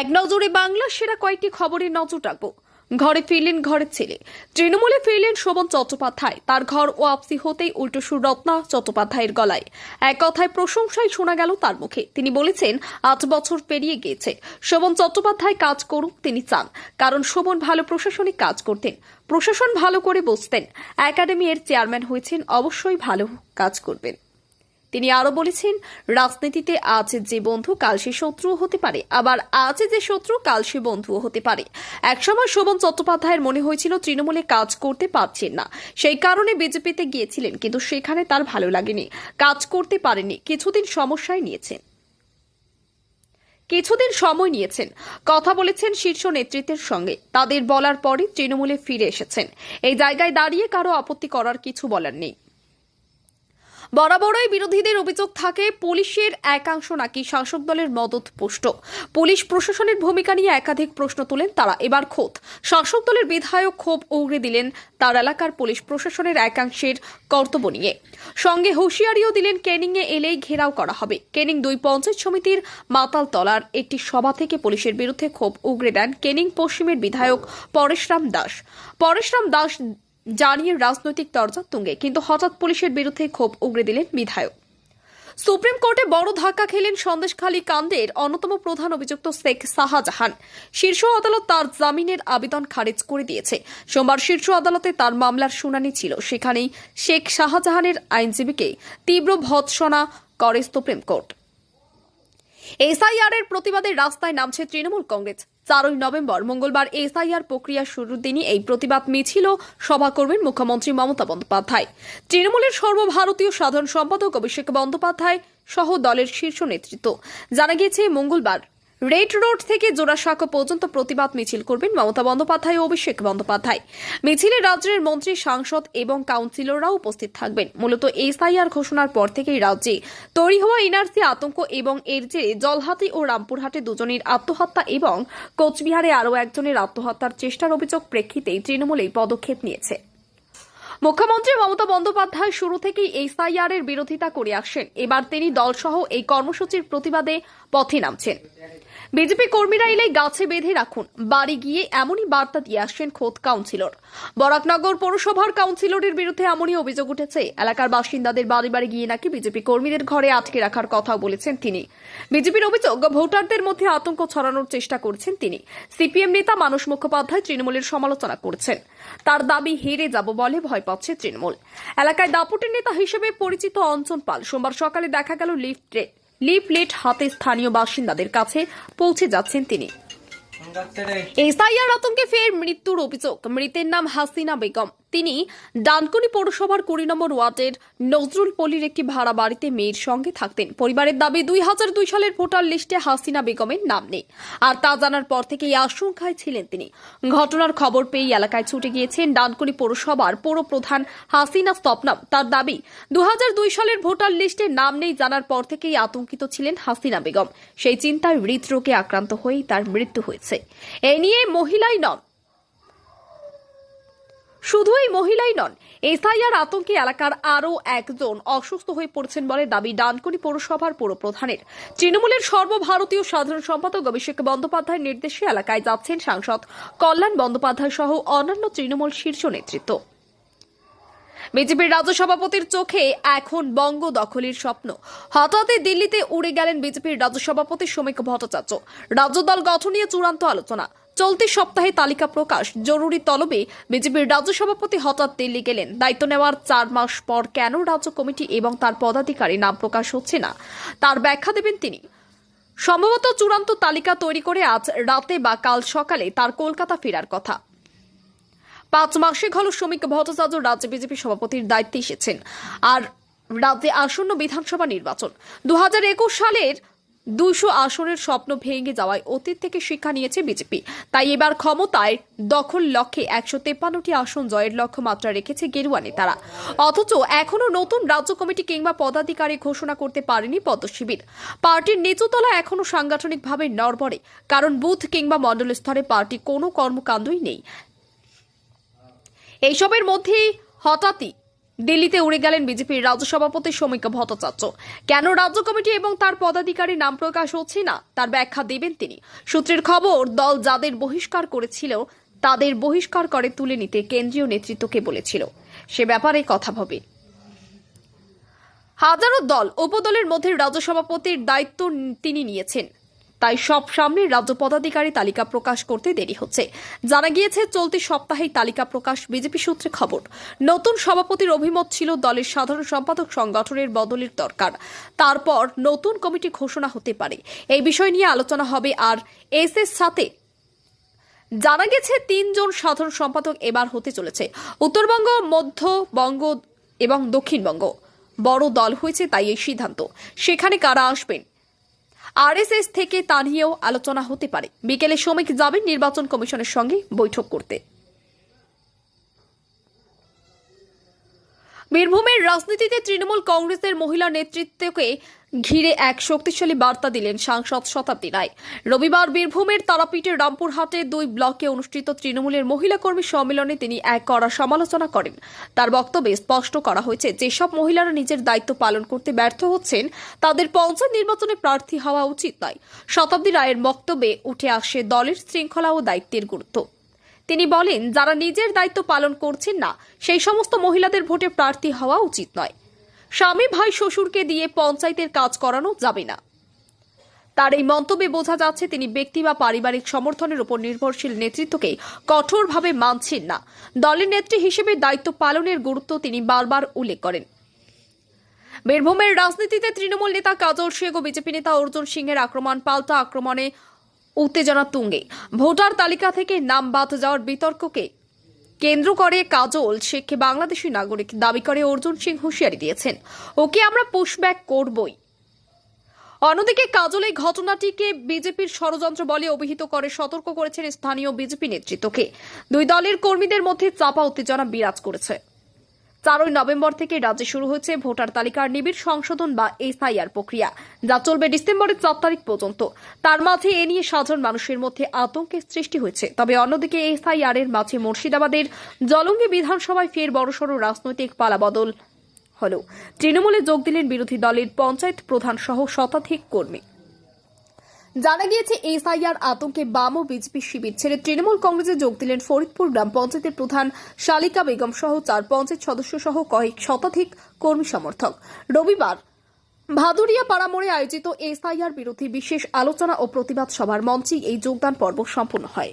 এক নজরে বাংলা সেরা কয়েকটি খবরে নজর রাখব। ঘরে ফিরলেন ঘরের ছেলে। তৃণমূলে ফিরলেন শোভন চট্টোপাধ্যায়। তার ঘর ও আপসি হতেই উল্টো সুর রত্না চট্টোপাধ্যায়ের গলায়। এক কথায় প্রশংসাই শোনা গেল তার মুখে। তিনি বলেছেন, আট বছর পেরিয়ে গিয়েছে। শোভন চট্টোপাধ্যায় কাজ করুক তিনি চান, কারণ শোভন ভালো প্রশাসনিক কাজ করতেন। প্রশাসন ভালো করে বসতেন। একাডেমি এর চেয়ারম্যান হয়েছেন, অবশ্যই ভালো কাজ করবেন। তিনি আরও বলেছেন, রাজনীতিতে আজ যে বন্ধু, কাল সে শত্রুও হতে পারে। আবার আজ যে শত্রু, কাল সে বন্ধুও হতে পারে। একসময় শোভন চট্টোপাধ্যায়ের মনে হয়েছিল তৃণমূলে কাজ করতে পারছেন না। সেই কারণে বিজেপিতে গিয়েছিলেন, কিন্তু সেখানে তার ভালো লাগেনি। কাজ করতে পারেনি কিছুদিন সমস্যায় নিয়েছেন। কিছুদিন সময় নিয়েছেন। কথা বলেছেন শীর্ষ নেতৃত্বের সঙ্গে। তাদের বলার পরই তৃণমূলে ফিরে এসেছেন। এই জায়গায় দাঁড়িয়ে কারও আপত্তি করার কিছু বলার নেই। বরাবরই বিরোধীদের অভিযোগ থাকে, পুলিশের একাংশ নাকি শাসক দলের মদত পুষ্ট। পুলিশ প্রশাসনের ভূমিকা নিয়ে একাধিক প্রশ্ন তোলেন তারা। এবার খোদ, শাসক দলের বিধায়ক ক্ষোভ উগড়ে দিলেন তার এলাকার পুলিশ প্রশাসনের একাংশের কর্তব্য নিয়ে। সঙ্গে হুঁশিয়ারিও দিলেন কেনিংয়ে এলেই ঘেরাও করা হবে। কেনিং দুই পঞ্চায়েত সমিতির মাতাল তলার একটি সভা থেকে পুলিশের বিরুদ্ধে ক্ষোভ উগড়ে দেন কেনিং পশ্চিমের বিধায়ক পরেশরাম দাস। পরেশরাম দাস জানিয়ে রাজনৈতিক দরজা তুঙ্গে, কিন্তু হঠাৎ পুলিশের বিরুদ্ধে ক্ষোভ উগড়ে দিলেন বিধায়ক। সুপ্রিম কোর্টে বড় ধাক্কা খেলেন সন্দেশখালী কাণ্ডের অন্যতম প্রধান অভিযুক্ত শেখ শাহজাহান। শীর্ষ আদালত তার জামিনের আবেদন খারিজ করে দিয়েছে। সোমবার শীর্ষ আদালতে তার মামলার শুনানি ছিল। সেখানেই শেখ শাহজাহানের আইনজীবীকে তীব্র ভৎসনা করে সুপ্রিম কোর্ট। এসআইআর এর প্রতিবাদে রাস্তায় নামছে তৃণমূল কংগ্রেস। চারই নভেম্বর মঙ্গলবার এসআইআর প্রক্রিয়া শুরুর দিনই এই প্রতিবাদ মিছিল সভা করবেন মুখ্যমন্ত্রী মমতা বন্দ্যোপাধ্যায়। তৃণমূলের সর্বভারতীয় সাধারণ সম্পাদক অভিষেক বন্দ্যোপাধ্যায় সহ দলের শীর্ষ নেতৃত্ব। জানা গিয়েছে, মঙ্গলবার রেড রোড থেকে জোড়াসাঁকো পর্যন্ত প্রতিবাদ মিছিল করবেন মমতা বন্দ্যোপাধ্যায় ও অভিষেক বন্দ্যোপাধ্যায়। মিছিলে রাজ্যের মন্ত্রী, সাংসদ এবং কাউন্সিলররাও উপস্থিত থাকবেন। মূলত এসআইআর ঘোষণার পর থেকেই রাজ্যে তৈরি হওয়া এনআরসি আতঙ্ক এবং এর জেরে জলহাতি ও রামপুরহাটে দুজনের আত্মহত্যা এবং কোচবিহারে আরও একজনের আত্মহত্যার চেষ্টার অভিযোগ প্রেক্ষিতেই তৃণমূল এই পদক্ষেপ নিয়েছে। মুখ্যমন্ত্রী মমতা বন্দ্যোপাধ্যায় শুরু থেকেই এসআইআর এর বিরোধিতা করে আসছেন। এবার তিনি দলসহ এই কর্মসূচির প্রতিবাদে পথে নামছেন। বিজেপি কর্মীরা এলে গাছে বেঁধে রাখুন। বাড়ি গিয়ে এমনই বার্তা দিয়ে আসছেন খোদ কাউন্সিলর। বরাকনগর পৌরসভার কাউন্সিলরের বিরুদ্ধে এমনই অভিযোগ উঠেছে। এলাকার বাসিন্দাদের বাড়ি বাড়ি গিয়ে নাকি বিজেপি কর্মীদের ঘরে আটকে রাখার কথাও বলেছেন তিনি। বিজেপির অভিযোগ, ভোটারদের মধ্যে আতঙ্ক ছড়ানোর চেষ্টা করছেন তিনি। সিপিএম নেতা মানস মুখোপাধ্যায় তৃণমূলের সমালোচনা করছেন। তার দাবি, হেরে যাব বলে ভয় পাচ্ছে তৃণমূল। এলাকায় দাপুটের নেতা হিসেবে পরিচিত অঞ্চন পাল। সোমবার সকালে দেখা গেল লিফটে লিফলেট হাতে স্থানীয় বাসিন্দাদের কাছে পৌঁছে যাচ্ছেন তিনি। এসআইআর আতঙ্কে ফের মৃত্যুর অভিযোগ। মৃতের নাম হাসিনা বেগম। তিনি ডানকুনি পৌরসভার কুড়ি নম্বর ওয়ার্ডের নজরুল পল্লীর একটি ভাড়া বাড়িতে মেয়ের সঙ্গে থাকতেন। পরিবারের দাবি, দুই হাজার দুই সালের ভোটার লিস্টে হাসিনা বেগমের নাম নেই। আর তা জানার পর থেকেই আশঙ্কায় ছিলেন তিনি। ঘটনার খবর পেয়ে এলাকায় ছুটে গিয়েছেন ডানকুনি পৌরসভার পৌর প্রধান হাসিনা স্তপনাম। তার দাবি দুই হাজার দুই সালের ভোটার লিস্টে নাম নেই জানার পর থেকেই আতঙ্কিত ছিলেন হাসিনা বেগম। সেই চিন্তায় হৃদরোগে আক্রান্ত হয়েই তার মৃত্যু হয়েছে। এ নিয়ে মহিলাই নন শুধু এই মহিলাই নন, এসআইআর আতঙ্কে এলাকার আরও একজন অসুস্থ হয়ে পড়ছেন বলে দাবি ডানকুনি পৌরসভার পৌর প্রধানের তৃণমূলের সর্বভারতীয় সাধারণ সম্পাদক অভিষেক বন্দ্যোপাধ্যায়ের নির্দেশে এলাকায় যাচ্ছেন সাংসদ কল্যাণ বন্দ্যোপাধ্যায় সহ অন্যান্য তৃণমূল শীর্ষ নেতৃত্ব। বিজেপির রাজ্য সভাপতির চোখে এখন বঙ্গ দখলের স্বপ্ন। হঠাৎই দিল্লিতে উড়ে গেলেন বিজেপির রাজ্য সভাপতি শ্রমিক ভট্টাচার্য। রাজ্য দল গঠন নিয়ে চূড়ান্ত আলোচনা। চলতি সপ্তাহে তালিকা প্রকাশ। জরুরি তলবে বিজেপির রাজ্য সভাপতি হঠাৎ দিল্লি গেলেন। দায়িত্ব নেওয়ার চার মাস পর কেন রাজ্য কমিটি এবং তার পদাধিকারী নাম প্রকাশ হচ্ছে না? তার ব্যাখ্যা দেবেন তিনি। সম্ভবত চূড়ান্ত তালিকা তৈরি করে আজ রাতে বা কাল সকালে তার কলকাতা ফেরার কথা। পাঁচ মাসে হল শ্রমিক ভট্টাচার্য রাজ্য বিজেপি সভাপতির দায়িত্বে এসেছেন। আর রাজ্যে আসন্ন বিধানসভা নির্বাচন। দু হাজার একুশ সালের দুইশো আসনের স্বপ্ন ভেঙে যাওয়ায় অতীত থেকে শিক্ষা নিয়েছে বিজেপি। তাই এবার ক্ষমতায় দখল লক্ষ্যে একশো তেপ্পান্নটি আসন জয়ের লক্ষ্যমাত্রা রেখেছে গেরুয়া নেতারা। অথচ এখনও নতুন রাজ্য কমিটি কিংবা পদাধিকারী ঘোষণা করতে পারেনি পদ্মশিবির। পার্টির নিচুতলা এখনও সাংগঠনিকভাবে নড়বড়ে, কারণ বুথ কিংবা মণ্ডল স্তরে পার্টি কোনো কর্মকাণ্ডই নেই। এইসবের মধ্যেই হঠাৎই দিল্লিতে উড়ে গেলেন বিজেপির রাজ্য সভাপতি সমীক্ষ ভট্টাচার্য। কেন রাজ্য কমিটি এবং তার পদাধিকারী নাম প্রকাশ হচ্ছে না? তার ব্যাখ্যা দেবেন তিনি। সূত্রের খবর, দল যাদের বহিষ্কার করেছিল, তাদের বহিষ্কার করে তুলে নিতে কেন্দ্রীয় নেতৃত্বকে বলেছিল। সে ব্যাপারে কথা ভাবে। হাজারো দল, উপদলের মধ্যে রাজ্য সভাপতির দায়িত্ব তিনি নিয়েছেন। তাই সব সামনে রাজ্য পদাধিকারী তালিকা প্রকাশ করতে দেরি হচ্ছে। জানা গিয়েছে, চলতি সপ্তাহেই তালিকা প্রকাশ বিজেপি সূত্রে খবর। নতুন সভাপতির অভিমত ছিল দলের সাধারণ সম্পাদক সংগঠনের বদলের দরকার। তারপর নতুন কমিটি ঘোষণা হতে পারে। এই বিষয় নিয়ে আলোচনা হবে আর এস এর সাথে। জানা গেছে, তিনজন সাধারণ সম্পাদক এবার হতে চলেছে। উত্তরবঙ্গ মধ্যবঙ্গ এবং দক্ষিণবঙ্গ। বড় দল হয়েছে তাই এই সিদ্ধান্ত। সেখানে কারা আসবেন? আরএসএস থেকে তা নিয়েও আলোচনা হতে পারে। বিকেলে শ্রমিক যাবেন নির্বাচন কমিশনের সঙ্গে বৈঠক করতে। বীরভূমের রাজনীতিতে তৃণমূল কংগ্রেসের মহিলা নেতৃত্বকে ঘিরে এক শক্তিশালী বার্তা দিলেন সাংসদ শতাব্দী রায়। রবিবার বীরভূমের তারাপীঠের রামপুরহাটে দুই ব্লকে অনুষ্ঠিত তৃণমূলের মহিলা কর্মী সম্মেলনে তিনি এক কড়া সমালোচনা করেন। তার বক্তব্যে স্পষ্ট করা হয়েছে, যেসব মহিলারা নিজের দায়িত্ব পালন করতে ব্যর্থ হচ্ছেন, তাদের পঞ্চায়েত নির্বাচনে প্রার্থী হওয়া উচিত নয়। শতাব্দী রায়ের বক্তব্যে উঠে আসে দলের শৃঙ্খলা ও দায়িত্বের গুরুত্ব। তিনি বলেন, যারা নিজের দায়িত্ব পালন করছেন না, সেই সমস্ত মহিলাদের ভোটে প্রার্থী হওয়া উচিত নয়। স্বামী ভাই শ্বশুরকে দিয়ে পঞ্চায়েতের কাজ করানো যাবে না। তার এই মন্তব্যে বোঝা যাচ্ছে তিনি ব্যক্তি বা পারিবারিক সমর্থনের উপর নির্ভরশীল নেতৃত্বকে কঠোরভাবে মানছেন না। দলের নেত্রী হিসেবে দায়িত্ব পালনের গুরুত্ব তিনি বারবার উল্লেখ করেন। বীরভূমের রাজনীতিতে তৃণমূল নেতা কাজল শেখ ও বিজেপি নেতা অর্জুন সিংহের আক্রমণ, পাল্টা আক্রমণে উত্তেজনা তুঙ্গে। ভোটার তালিকা থেকে নাম বাদ যাওয়ার বিতর্ককে কেন্দ্র করে কাজল শেখকে বাংলাদেশি নাগরিক দাবি করে অর্জুন সিং হুঁশিয়ারি দিয়েছেন। ওকে আমরা পুশব্যাক করবই। অন্যদিকে কাজল এই ঘটনাটিকে বিজেপির ষড়যন্ত্র বলে অভিহিত করে সতর্ক করেছেন স্থানীয় বিজেপি নেতৃত্বকে। দুই দলের কর্মীদের মধ্যে চাপা উত্তেজনা বিরাজ করেছে। চারই নভেম্বর থেকে রাজ্যে শুরু হয়েছে ভোটার তালিকার নিবিড় সংশোধন বা এসআইআর প্রক্রিয়া। যা চলবে ডিসেম্বরের চার তারিখ পর্যন্ত। তার মাঝে এ নিয়ে সাধারণ মানুষের মধ্যে আতঙ্কের সৃষ্টি হয়েছে। তবে অন্যদিকে এসআইআর এর মাঝে মুর্শিদাবাদের জলঙ্গি বিধানসভায় ফের বড়সড় রাজনৈতিক পালাবদল হল। তৃণমূলে যোগ দিলেন বিরোধী দলের পঞ্চায়েত প্রধান সহ শতাধিক কর্মী। জানা গিয়েছে, এসআইআর আতঙ্কে বাম ও বিজেপি শিবির ছেড়ে তৃণমূল কংগ্রেসে যোগ দিলেন ফরিদপুর গ্রাম পঞ্চায়েতের প্রধান শালিকা বেগম সহ চার পঞ্চায়েত সদস্য সহ কয়েক শতাধিক কর্মী সমর্থক। রবিবার ভাদুরিয়া পাড়ামোড়ে আয়োজিত এসআইআর বিরোধী বিশেষ আলোচনা ও প্রতিবাদ সভার মঞ্চেই এই যোগদান পর্ব সম্পন্ন হয়।